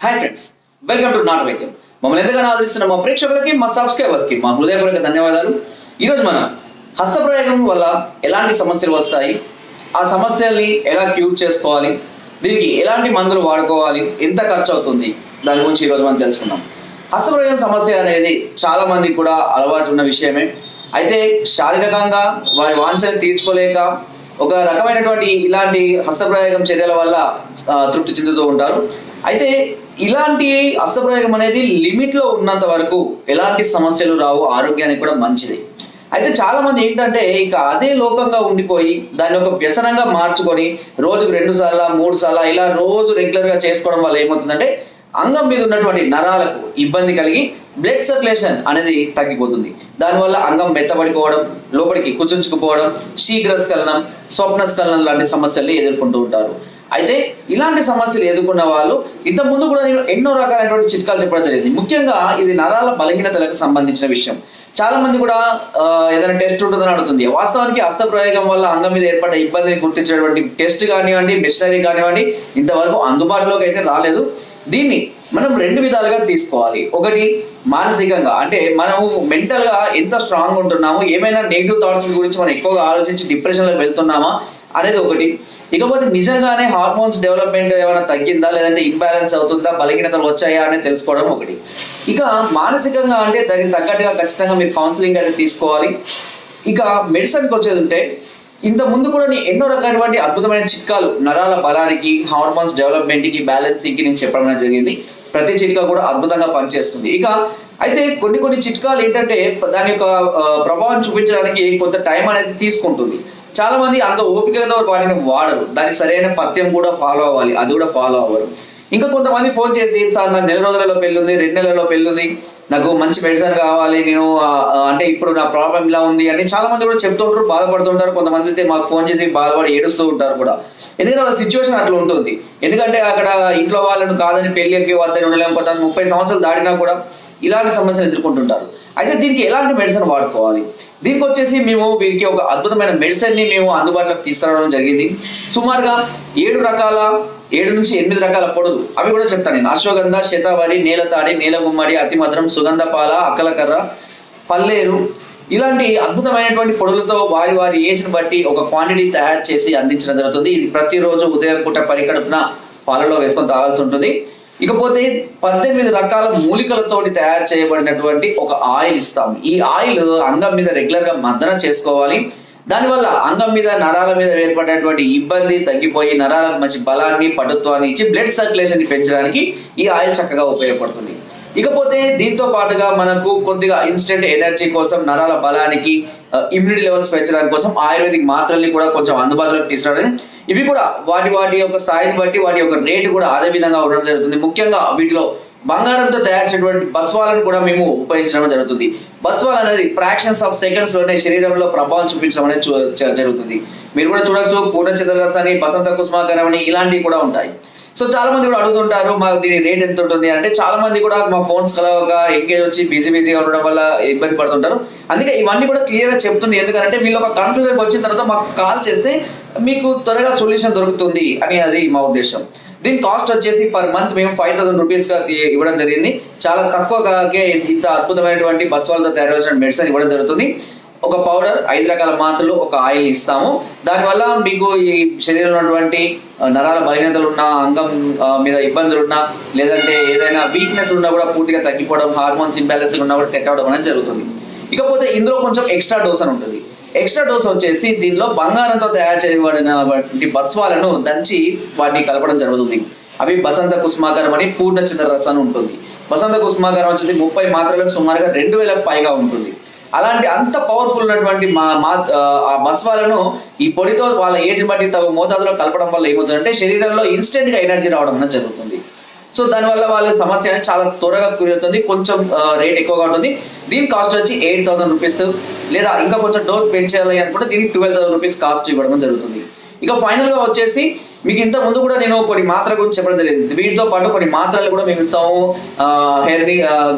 Hi friends welcome to నాట్ వైద్యం మమ్మల్ని ఎంతగానో ఆదరిస్తున్న మా ప్రేక్షకులకి మా సబ్స్క్రైబర్స్కి మా హృదయపూర్వక ధన్యవాదాలు. ఈరోజు మనం హస్తప్రయోగం వల్ల ఎలాంటి సమస్యలు వస్తాయి ఆ సమస్యల్ని ఎలా క్యూర్ చేసుకోవాలి దీనికి ఎలాంటి మందులు వాడుకోవాలి ఎంత ఖర్చు అవుతుంది దాని గురించి ఈరోజు మనం తెలుసుకుందాం. హస్తప్రయోగం సమస్య అనేది చాలా మందికి కూడా అలవాటు ఉన్న విషయమే. అయితే శారీరకంగా వారి వాంఛని తీర్చుకోలేక ఒక రకమైనటువంటి ఇలాంటి హస్తప్రయోగం చర్యల వల్ల తృప్తి చెందుతూ ఉంటారు. అయితే ఇలాంటి అస్తప్రయోగం అనేది లిమిట్లో ఉన్నంత వరకు ఎలాంటి సమస్యలు రావు ఆరోగ్యానికి కూడా మంచిది. అయితే చాలా మంది ఏంటంటే ఇక అదే లోకంగా ఉండిపోయి దాన్ని ఒక వ్యసనంగా మార్చుకొని రోజుకు రెండు సార్లు మూడు సార్లు ఇలా రోజు రెగ్యులర్గా చేసుకోవడం వల్ల ఏమవుతుందంటే అంగం మీద ఉన్నటువంటి నరాలకు ఇబ్బంది కలిగి బ్లడ్ సర్క్యులేషన్ అనేది తగ్గిపోతుంది. దానివల్ల అంగం మెత్తబడిపోవడం లోపలికి కుచుంచుకుపోవడం శీఘ్రస్ఖలనం స్వప్నస్ఖలనం లాంటి సమస్యల్ని ఎదుర్కొంటూ ఉంటారు. అయితే ఇలాంటి సమస్యలు ఎదుర్కొన్న వాళ్ళు ఇంత ముందు కూడా నేను ఎన్నో రకాలైనటువంటి చిట్కాలు చెప్పడం జరిగింది. ముఖ్యంగా ఇది నరాల బలహీనతలకు సంబంధించిన విషయం. చాలా మంది కూడా ఏదైనా టెస్ట్ ఉంటుందని అడుగుతుంది. వాస్తవానికి హస్త ప్రయోగం వల్ల అంగం మీద ఏర్పడ్డ ఇబ్బందిని గుర్తించేటువంటి టెస్ట్ కానివ్వండి మిషనరీ కానివ్వండి ఇంతవరకు అందుబాటులోకి అయితే రాలేదు. దీన్ని మనం రెండు విధాలుగా తీసుకోవాలి. ఒకటి మానసికంగా. అంటే మనము మెంటల్గా ఎంత స్ట్రాంగ్ ఉంటున్నాము ఏమైనా నెగిటివ్ థాట్స్ గురించి మనం ఎక్కువగా ఆలోచించి డిప్రెషన్లో వెళ్తున్నామా అనేది ఒకటి. ఇకపోతే నిజంగానే హార్మోన్స్ డెవలప్మెంట్ ఏమైనా తగ్గిందా? లేదంటే ఇంబ్యాలెన్స్ అవుతుందా? బలహీనతలు వచ్చాయా అనేది తెలుసుకోవడం ఒకటి. ఇక మానసికంగా అంటే దానికి తగ్గట్టుగా ఖచ్చితంగా మీరు కౌన్సిలింగ్ అనేది తీసుకోవాలి. ఇక మెడిసిన్కి వచ్చేది ఉంటే ఇంత ముందు కూడా నేను ఎన్నో రకాలైనటువంటి అద్భుతమైన చిట్కాలు నరాల బలానికి హార్మోన్స్ డెవలప్మెంట్కి బ్యాలెన్సింగ్కి నేను చెప్పడం జరిగింది. ప్రతి చిట్కా కూడా అద్భుతంగా పనిచేస్తుంది. ఇక అయితే కొన్ని కొన్ని చిట్కాలు ఏంటంటే దాని యొక్క ప్రభావం చూపించడానికి కొంత టైం అనేది తీసుకుంటుంది. చాలా మంది అంత ఓపికతో వాటిని వాడరు. దానికి సరైన పథ్యం కూడా ఫాలో అవ్వాలి. అది కూడా ఫాలో అవ్వరు. ఇంకా కొంతమంది ఫోన్ చేసి సార్ నాకు నెల రోజులలో పెళ్ళి ఉంది రెండు నెలల్లో పెళ్ళి ఉంది నాకు మంచి మెడిసిన్ కావాలి నేను అంటే ఇప్పుడు నా ప్రాబ్లం ఇలా ఉంది అని చాలా మంది కూడా చెప్తుంటారు బాధపడుతుంటారు కొంతమంది అయితే మాకు ఫోన్ చేసి బాధపడి ఏడుస్తూ ఉంటారు కూడా. ఎందుకంటే వాళ్ళ సిచ్యువేషన్ అట్లా ఉంటుంది. ఎందుకంటే అక్కడ ఇంట్లో వాళ్ళను కాదని పెళ్ళికి వద్దని ఉండలేకపోతే ముప్పై సంవత్సరాలు దాటినా కూడా ఇలాంటి సమస్యలు ఎదుర్కొంటుంటారు. అయితే దీనికి ఎలాంటి మెడిసిన్ వాడుకోవాలి? దీనికి వచ్చేసి మేము వీరికి ఒక అద్భుతమైన మెడిసిన్ని మేము అందుబాటులోకి తీసుకురావడం జరిగింది. సుమారుగా ఏడు రకాల ఏడు నుంచి ఎనిమిది రకాల పొడులు. అవి కూడా చెప్తాను నేను. అశ్వగంధ శతావరి నేలతాడి నీలగుమ్మడి అతిమధురం సుగంధపాల అక్కలకర్ర పల్లేరు ఇలాంటి అద్భుతమైనటువంటి పొడులతో వారి వారి ఏజ్ని బట్టి ఒక క్వాంటిటీ తయారు చేసి అందించడం జరుగుతుంది. ఇది ప్రతిరోజు ఉదయం పూట పరికడుపున పాలలో వేసుకొని తాగాల్సి ఉంటుంది. ఇకపోతే పద్దెనిమిది రకాల మూలికలతోటి తయారు చేయబడినటువంటి ఒక ఆయిల్ ఇస్తాం ఈ ఆయిల్ అంగం మీద రెగ్యులర్గా మర్దన చేసుకోవాలి. దానివల్ల అంగం మీద నరాల మీద ఏర్పడినటువంటి ఇబ్బంది తగ్గిపోయి నరాలకు మంచి బలాన్ని పటుత్వాన్ని ఇచ్చి బ్లడ్ సర్క్యులేషన్ పెంచడానికి ఈ ఆయిల్ చక్కగా ఉపయోగపడుతుంది. ఇకపోతే దీంతో పాటుగా మనకు కొద్దిగా ఇన్స్టెంట్ ఎనర్జీ కోసం నరాల బలానికి ఇమ్యూనిటీ లెవెల్స్ పెంచడానికి కోసం ఆయుర్వేదిక్ మాత్రల్ని కూడా కొంచెం అందుబాటులోకి తీసుకురావడం. ఇవి కూడా వాటి వాటి యొక్క స్థాయిని బట్టి వాటి యొక్క రేటు కూడా అదే విధంగా ఉండడం జరుగుతుంది. ముఖ్యంగా వీటిలో బంగారంతో తయారు చేసినటువంటి బస్వాలను కూడా మేము ఉపయోగించడం జరుగుతుంది. బస్వాల్ అనేది ఫ్రాక్షన్స్ ఆఫ్ సెకండ్స్లోనే శరీరంలో ప్రభావం చూపించడం అనేది జరుగుతుంది. మీరు కూడా చూడొచ్చు పూర్ణచంద్ర రసాన్ని బసంత కుస్మాకరం అని ఇలాంటివి కూడా ఉంటాయి. సో చాలా మంది కూడా అడుగుతుంటారు మాకు దీని రేట్ ఎంత ఉంటుంది అంటే చాలా మంది కూడా మా ఫోన్స్ కలవక ఎంగేజ్ వచ్చి బిజీ బిజీగా ఉండడం వల్ల ఇబ్బంది పడుతుంటారు. అందుకే ఇవన్నీ కూడా క్లియర్గా చెప్తుంది. ఎందుకంటే వీళ్ళు ఒక కన్ఫ్యూజన్ వచ్చిన తర్వాత మాకు కాల్ చేస్తే మీకు త్వరగా సొల్యూషన్ దొరుకుతుంది అని అది మా ఉద్దేశం. దీని కాస్ట్ వచ్చేసి పర్ మంత్ మేము ఫైవ్ థౌసండ్ రూపీస్గా ఇవ్వడం జరిగింది. చాలా తక్కువగా ఇంత అద్భుతమైనటువంటి బస్వాలతో తయారు చేసిన మెడిసిన్ ఇవ్వడం జరుగుతుంది. ఒక పౌడర్ ఐదు రకాల మాత్రలు ఒక ఆయిల్ ఇస్తాము. దానివల్ల మీకు ఈ శరీరంలో ఉన్నటువంటి నరాల బలహీనతలు ఉన్నా అంగం మీద ఇబ్బందులు ఉన్నా లేదంటే ఏదైనా వీక్నెస్ ఉన్నా కూడా పూర్తిగా తగ్గిపోవడం హార్మోన్స్ ఇంబ్యాలెన్స్ ఉన్నా కూడా సెట్ అవడం అనేది జరుగుతుంది. ఇకపోతే ఇందులో కొంచెం ఎక్స్ట్రా డోస్ అని ఉంటుంది. ఎక్స్ట్రా డోస్ వచ్చేసి దీనిలో బంగారంతో తయారు చేయబడిన వాటి బస్వాలను దంచి వాటిని కలపడం జరుగుతుంది. అవి బసంత కుస్మాగారం అని పూర్ణచంద్ర రసం ఉంటుంది. బసంత కుస్మాగారం వచ్చేసి ముప్పై మాత్రలకు సుమారుగా రెండు వేలకు పైగా ఉంటుంది. అలాంటి అంత పవర్ఫుల్ ఉన్నటువంటి మా మా ఆ ఈ పొడితో వాళ్ళ ఏజ్ బట్టి తగు మోతాదులో కలపడం వల్ల ఏమవుతుందంటే శరీరంలో ఇన్స్టెంట్గా ఎనర్జీ రావడం అనేది జరుగుతుంది. సో దానివల్ల వాళ్ళ సమస్య అనేది చాలా త్వరగా కుదురుతుంది కొంచెం రేట్ ఎక్కువగా ఉంటుంది. దీని కాస్ట్ వచ్చి ఎయిట్ థౌసండ్ రూపీస్ లేదా ఇంకా కొంచెం డోస్ పెంచాలి అనుకుంటే దీనికి ట్వెల్వ్ థౌసండ్ రూపీస్ కాస్ట్ ఇవ్వడం జరుగుతుంది. ఇక ఫైనల్గా వచ్చేసి మీకు ఇంత ముందు కూడా నేను కొన్ని మాత్ర గురించి చెప్పడం జరిగింది. వీటితో పాటు కొన్ని మాత్రలు కూడా మేము ఇస్తాము. హెయిర్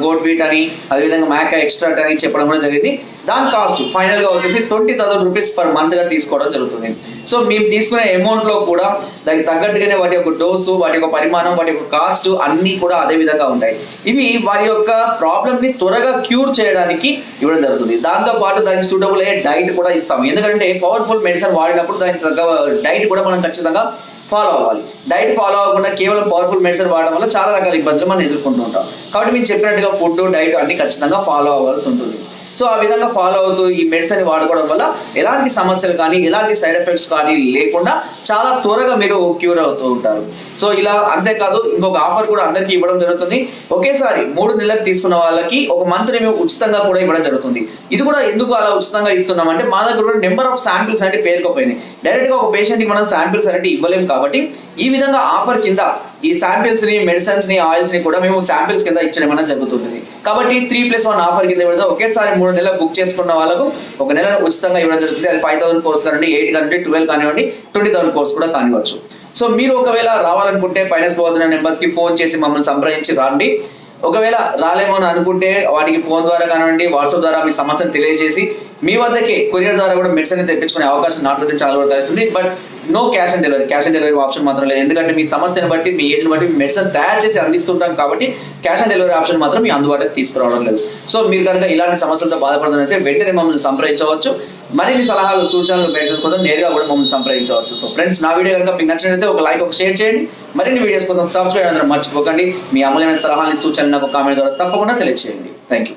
గోడ్ వీట్ అని అదేవిధంగా మ్యాక్ ఎక్స్ట్రాట్ అని చెప్పడం కూడా జరిగింది. దాని కాస్ట్ ఫైనల్గా వచ్చేసి ట్వంటీ థౌసండ్ రూపీస్ పర్ మంత్గా తీసుకోవడం జరుగుతుంది. సో మేము తీసుకునే అమౌంట్లో కూడా దానికి తగ్గట్టుగానే వాటి యొక్క డోసు వాటి యొక్క పరిమాణం వాటి యొక్క కాస్ట్ అన్ని కూడా అదే విధంగా ఉంటాయి. ఇవి వారి యొక్క ప్రాబ్లమ్ని త్వరగా క్యూర్ చేయడానికి ఇవ్వడం జరుగుతుంది. దాంతో పాటు దానికి సూటబుల్ అయ్యే డైట్ కూడా ఇస్తాం ఎందుకంటే పవర్ఫుల్ మెడిసిన్ వాడినప్పుడు దానికి తగ్గ డైట్ కూడా మనం ఖచ్చితంగా ఫాలో అవ్వాలి. డైట్ ఫాలో అవ్వకుండా కేవలం పవర్ఫుల్ మెడిసిన్ వాడడం వల్ల చాలా రకాల ఇబ్బందులు మనం ఎదుర్కొంటూ ఉంటాం. కాబట్టి మీరు చెప్పినట్టుగా ఫుడ్ డైట్ అన్ని ఖచ్చితంగా ఫాలో అవ్వాల్సి ఉంటుంది. సో ఆ విధంగా ఫాలో అవుతూ ఈ మెడిసిన్ వాడుకోవడం వల్ల ఎలాంటి సమస్యలు కానీ ఎలాంటి సైడ్ ఎఫెక్ట్స్ కానీ లేకుండా చాలా త్వరగా మీరు క్యూర్ అవుతూ ఉంటారు. సో ఇలా అంతేకాదు ఇంకొక ఆఫర్ కూడా అందరికీ ఇవ్వడం జరుగుతుంది. ఒకేసారి మూడు నెలలకు తీసుకున్న వాళ్ళకి ఒక మంత్ మేము ఉచితంగా కూడా ఇవ్వడం జరుగుతుంది. ఇది కూడా ఎందుకు అలా ఉచితంగా ఇస్తున్నాం అంటే మా దగ్గర కూడా నెంబర్ ఆఫ్ శాంపిల్స్ అంటే పేరుకోపోయినాయి. డైరెక్ట్గా ఒక పేషెంట్కి మనం శాంపిల్స్ అనేది ఇవ్వలేము కాబట్టి ఈ విధంగా ఆఫర్ కింద ఈ శాంపిల్స్ని మెడిసిన్స్ని ఆయిల్స్ని కూడా మేము శాంపిల్స్ కింద ఇచ్చడం అనేది జరుగుతుంది. కాబట్టి త్రీ ప్లస్ వన్ ఆఫర్ కింద ఇవ్వడం ఒకేసారి మూడు నెలలు బుక్ చేసుకున్న వాళ్ళకు ఒక నెల ఉచితంగా ఇవ్వడం జరుగుతుంది. అది ఫైవ్ థౌసండ్ కోర్స్ కానివ్వండి ఎయిట్ కానివ్వండి ట్వెల్వ్ కానివ్వండి ట్వంటీ థౌసండ్ కోర్స్ కూడా కానివ్వచ్చు. సో మీరు ఒకవేళ రావాలనుకుంటే ఫైనాన్స్ పోతున్న నెంబర్స్కి ఫోన్ చేసి మమ్మల్ని సంప్రదించి రండి. ఒకవేళ రాలేమో అని అనుకుంటే వాటికి ఫోన్ ద్వారా కానివ్వండి వాట్సాప్ ద్వారా మీ సమస్యను తెలియజేసి మీ వద్దకే కొరియర్ ద్వారా కూడా మెడిసిన్ తెప్పించుకునే అవకాశం నాకు అయితే చాలా వరకు కలిసింది. But no cash on delivery. Cash on delivery option మాత్రం లేదు. ఎందుకంటే మీ సమస్యను బట్టి మీ ఏజ్ని బట్టి మెడిసిన్ తయారు చేసి అందిస్తుంటాం కాబట్టి క్యాష్ ఆన్ డెలివరీ ఆప్షన్ మాత్రం మీ అందుబాటులోకి తీసుకురావడం లేదు. సో మీరు కనుక ఇలాంటి సమస్యలతో బాధపడుతున్నైతే వెంటనే మమ్మల్ని సంప్రదించవచ్చు. మరిన్ని సలహాలు సూచనలు మెసేజ్ కోసం నేరుగా కూడా మమ్మల్ని సంప్రదించవచ్చు. సో ఫ్రెండ్స్ నా వీడియో కనుక మీకు నచ్చినట్లయితే ఒక లైక్ ఒక షేర్ చేయండి. మరిన్ని వీడియోస్ కోసం సబ్స్క్రైబ్ అందరూ మర్చిపోకండి. మీ అమూల్యమైన సలహాలని సూచనలు నాకు కామెంట్ ద్వారా తప్పకుండా తెలియజేయండి థ్యాంక్ యూ